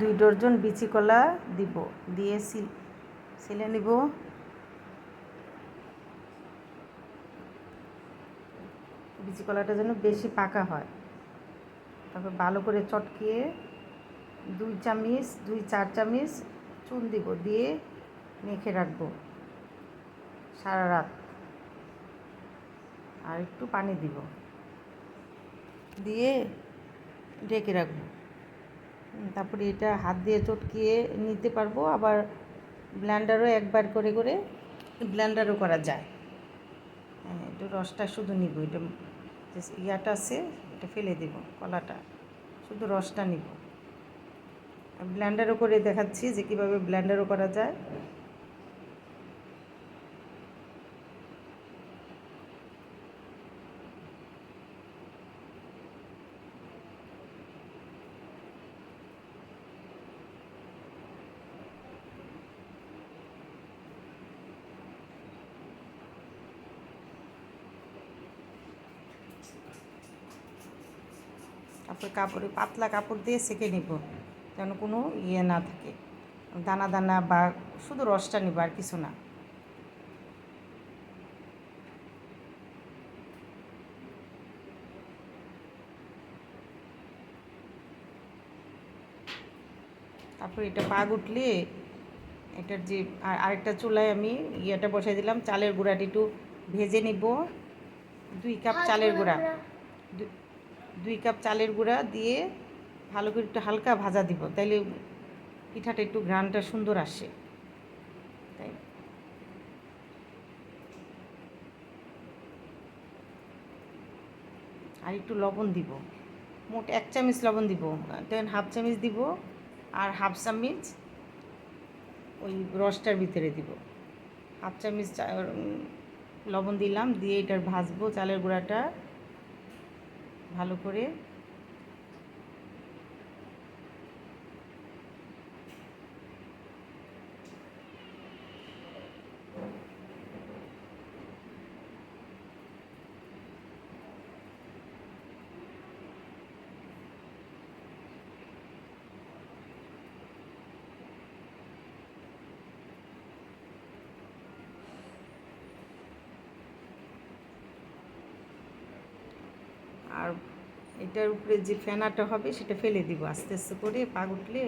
দুই ডর্জন বিচি কলা দিব, দিয়ে সিল নিব। বিচি কলাটা যেন বেশি পাকা হয়। তারপর ভালো করে চটকিয়ে দুই চামচ, দুই চার চামচ চুন দিব, দিয়ে মেখে রাখব সারা রাত। আর একটু পানি দিব, দিয়ে ঢেকে রাখব। তারপরে এটা হাত দিয়ে চটকিয়ে নিতে পারব। আবার ব্ল্যান্ডারও একবার করে করে ব্ল্যান্ডারও করা যায়। হ্যাঁ একটু রসটা শুধু নিব, এটা ইয়াটা আছে, এটা ফেলে দেব কলাটা, শুধু রসটা নিব। ব্ল্যান্ডারও করে দেখাচ্ছি যে কীভাবে ব্ল্যান্ডারও করা যায়। তারপরে কাপড়ে পাতলা কাপড় দিয়ে সেঁকে নিব যেন কোনো ইয়ে না থাকে। দানা দানা বা শুধু রসটা নিব আর কিছু না। তারপর এটা পাগ উঠলে এটার যে আর আরেকটা চুলায় আমি ইয়েটা বসাই দিলাম চালের গুঁড়াটি একটু ভেজে নিব। দুই কাপ চালের গুঁড়া। দুই কাপ চালের গুঁড়া দিয়ে ভালো করে একটু হালকা ভাজা দিব। তাইলে পিঠাটা একটু ঘ্রানটা সুন্দর আসে। তাই। আর একটু লবণ দিব। মোট এক চামচ লবণ দিব। দেন হাফ চামচ দিব আর হাফ চামচ ওই রসটার ভিতরে দিব। হাফ চামচ লবণ দিলাম। দিয়ে এটার ভাজবো চালের গুঁড়াটা। ভালো করে আর এটার উপরে যে ফেনাটা হবে, সেটা ফেলে দিব আস্তে আস্তে করে পাক উঠলে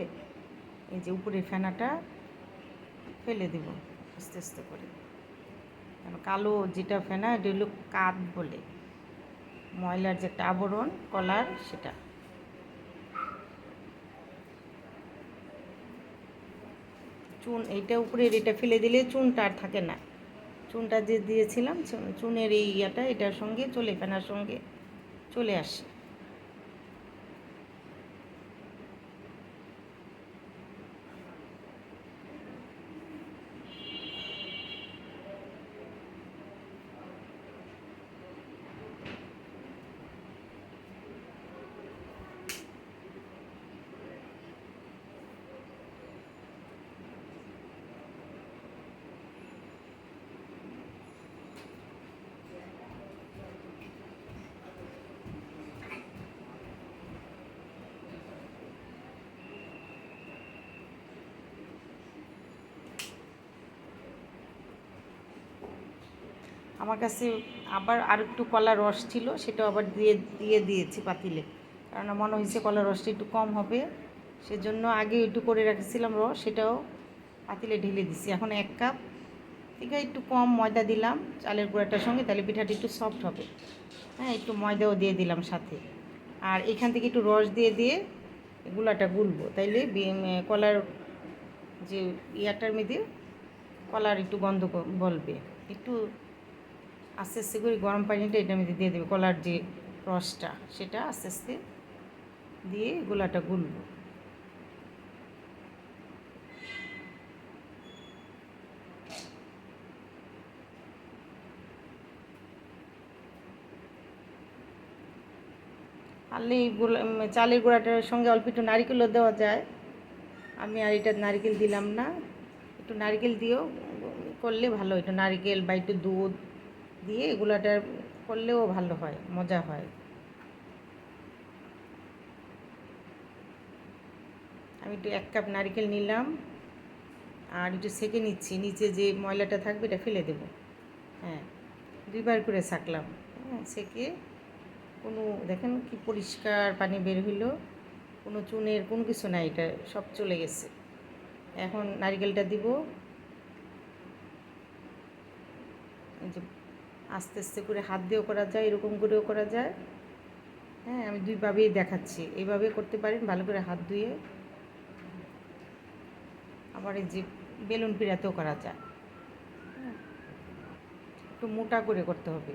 এই যে উপরে ফেনাটা ফেলে দিব আস্তে আস্তে করে। কারণ কালো যেটা ফেনা, এটা হলো কাত বলে। ময়লার যে একটা আবরণ, কলার, সেটা। চুন, এইটা উপরের, এটা ফেলে দিলে চুনটা আর থাকে না। চুনটা যে দিয়েছিলাম চুনের এই ইয়াটা, এটার সঙ্গে চলে ফেনার সঙ্গে। চলে আসে। আমার কাছে আবার আর একটু কলার রস ছিল, সেটাও আবার দিয়ে দিয়ে দিয়েছি পাতিলে। কারণ মনে হয়েছে কলার রসটা একটু কম হবে। সেজন্য আগে একটু করে রেখেছিলাম রস, সেটাও পাতিলে ঢেলে দিছি। এখন এক কাপ। থেকে একটু কম ময়দা দিলাম, চালের গুঁড়াটার সঙ্গে। তাহলে পিঠাটা একটু সফট হবে। হ্যাঁ একটু ময়দাও দিয়ে দিলাম সাথে। আর এখান থেকে একটু রস দিয়ে দিয়ে গুলাটা গুলবো। তাইলে কলার যে ইয়াটার মধ্যে কলার একটু গন্ধ বলবে। একটু আস্তে আস্তে করে গরম পানিটা এটার মধ্যে দিয়ে দেবে, কলার যে রসটা, সেটা আস্তে আস্তে দিয়ে গোলাটা গুলবো। গোলা চালের গুঁড়াটার সঙ্গে অল্প একটু নারিকেলও দেওয়া যায়। আমি আর এটা নারকেল দিলাম না, একটু নারকেল দিয়েও করলে ভালো, একটু নারকেল বা একটু দুধ দিয়ে এগুলাটা করলেও ভালো হয়, মজা হয়। আমি একটু এক কাপ নারকেল নিলাম আর একটু সেকে নিচ্ছি, নিচে যে ময়লাটা থাকবে এটা ফেলে দেব। হ্যাঁ দুইবার করে ছাকলাম হ্যাঁ সেকে কোনো, দেখেন কি পরিষ্কার পানি বের হইল, কোনো চুনের কোনো কিছু নাই, এটা সব চলে গেছে। এখন নারকেলটা দিব। আস্তে আস্তে করে হাত দিয়েও করা যায়, এরকম করেও করা যায়। হ্যাঁ আমি দুইভাবেই দেখাচ্ছি। এইভাবে করতে পারেন, ভালো করে হাত ধুয়ে। আবার এই যে বেলুন পিড়াতেও করা যায়। হ্যাঁ। একটু মোটা করে করতে হবে।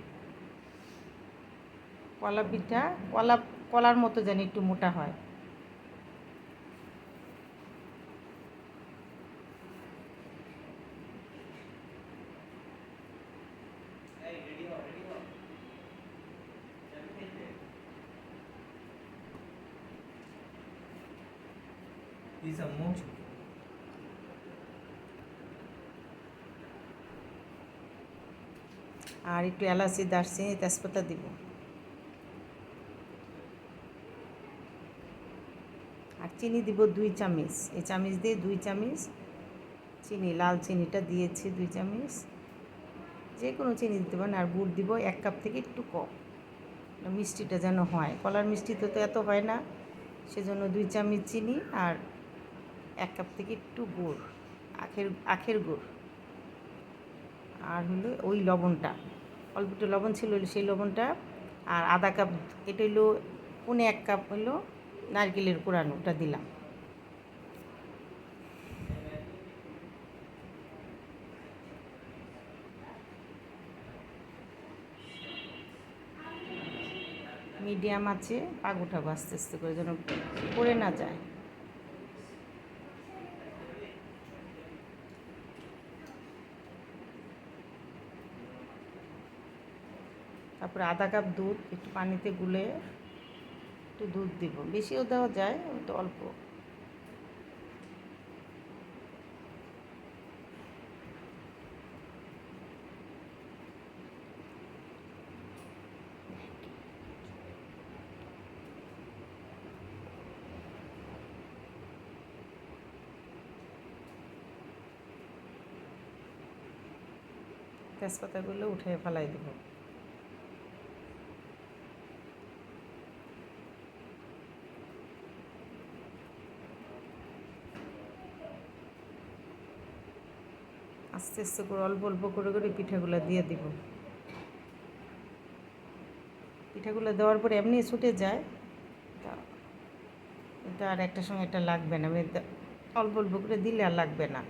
কলা পিঠা, কলা, কলার মতো জানি একটু মোটা হয়। এই আম্মু আর একটু এলাচি, দারচিনি, তেজপাতা দিব। আর চিনি দিব দুই চামচ। এই চামচ দিয়ে দুই চামচ চিনি, লাল চিনিটা দিয়েছি দুই চামচ। যে কোনো চিনি দিতে পারেন, আর গুড় দিব এক কাপ থেকে একটু কম। মিষ্টিটা যেন হয়। কলার মিষ্টি তো এত হয় না, সেজন্য দুই চামচ চিনি আর এক কাপ থেকে একটু গুড়, আখের আখের গুড়। আর হলো ওই লবণটা, অল্প একটু লবণ ছিল সেই লবণটা, আর আধা কাপ, এটা হলো পনে এক কাপ হলো নারকেলের কোরানো, ওটা দিলাম। মিডিয়াম আছে পাক আস্তে আস্তে করে যেন পড়ে না যায়। তারপরে আধা কাপ দুধ, একটু পানিতে গুলে একটু দুধ দিব। বেশিও দেওয়া যায় তো অল্প। তেজপাতাগুলো উঠে ফেলাই দেবো। আস্তে আস্তে করে, অল্প অল্প করে করে পিঠাগুলো দিয়ে দিব। পিঠাগুলো দেওয়ার পরে এমনি ছুটে যায়। তা এটা আর একটা সময় এটা লাগবে না। আমি অল্প অল্প করে দিলে আর লাগবে না।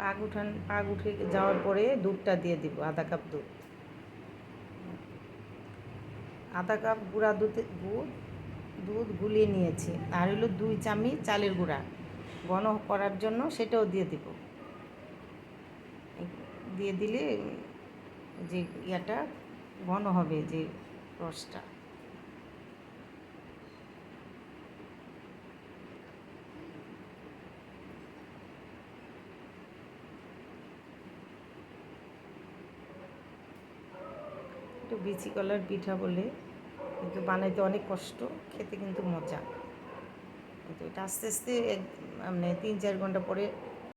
পাক উঠান, পাক উঠে যাওয়ার পরে দুধটা দিয়ে দিব, আধা কাপ দুধ। আধা কাপ গুঁড়া দুধে, গুড়, দুধ গুলিয়ে নিয়েছি। আর হলো দুই চামচ চালের গুঁড়া। ঘন করার জন্য সেটাও দিয়ে দিব। দিয়ে দিলে যে ইয়াটা ঘন হবে, যে রসটা। একটু বিচি কলার পিঠা বলে, কিন্তু বানাইতে অনেক কষ্ট, খেতে কিন্তু মজা। কিন্তু এটা আস্তে আস্তে মানে তিন চার ঘণ্টা পরে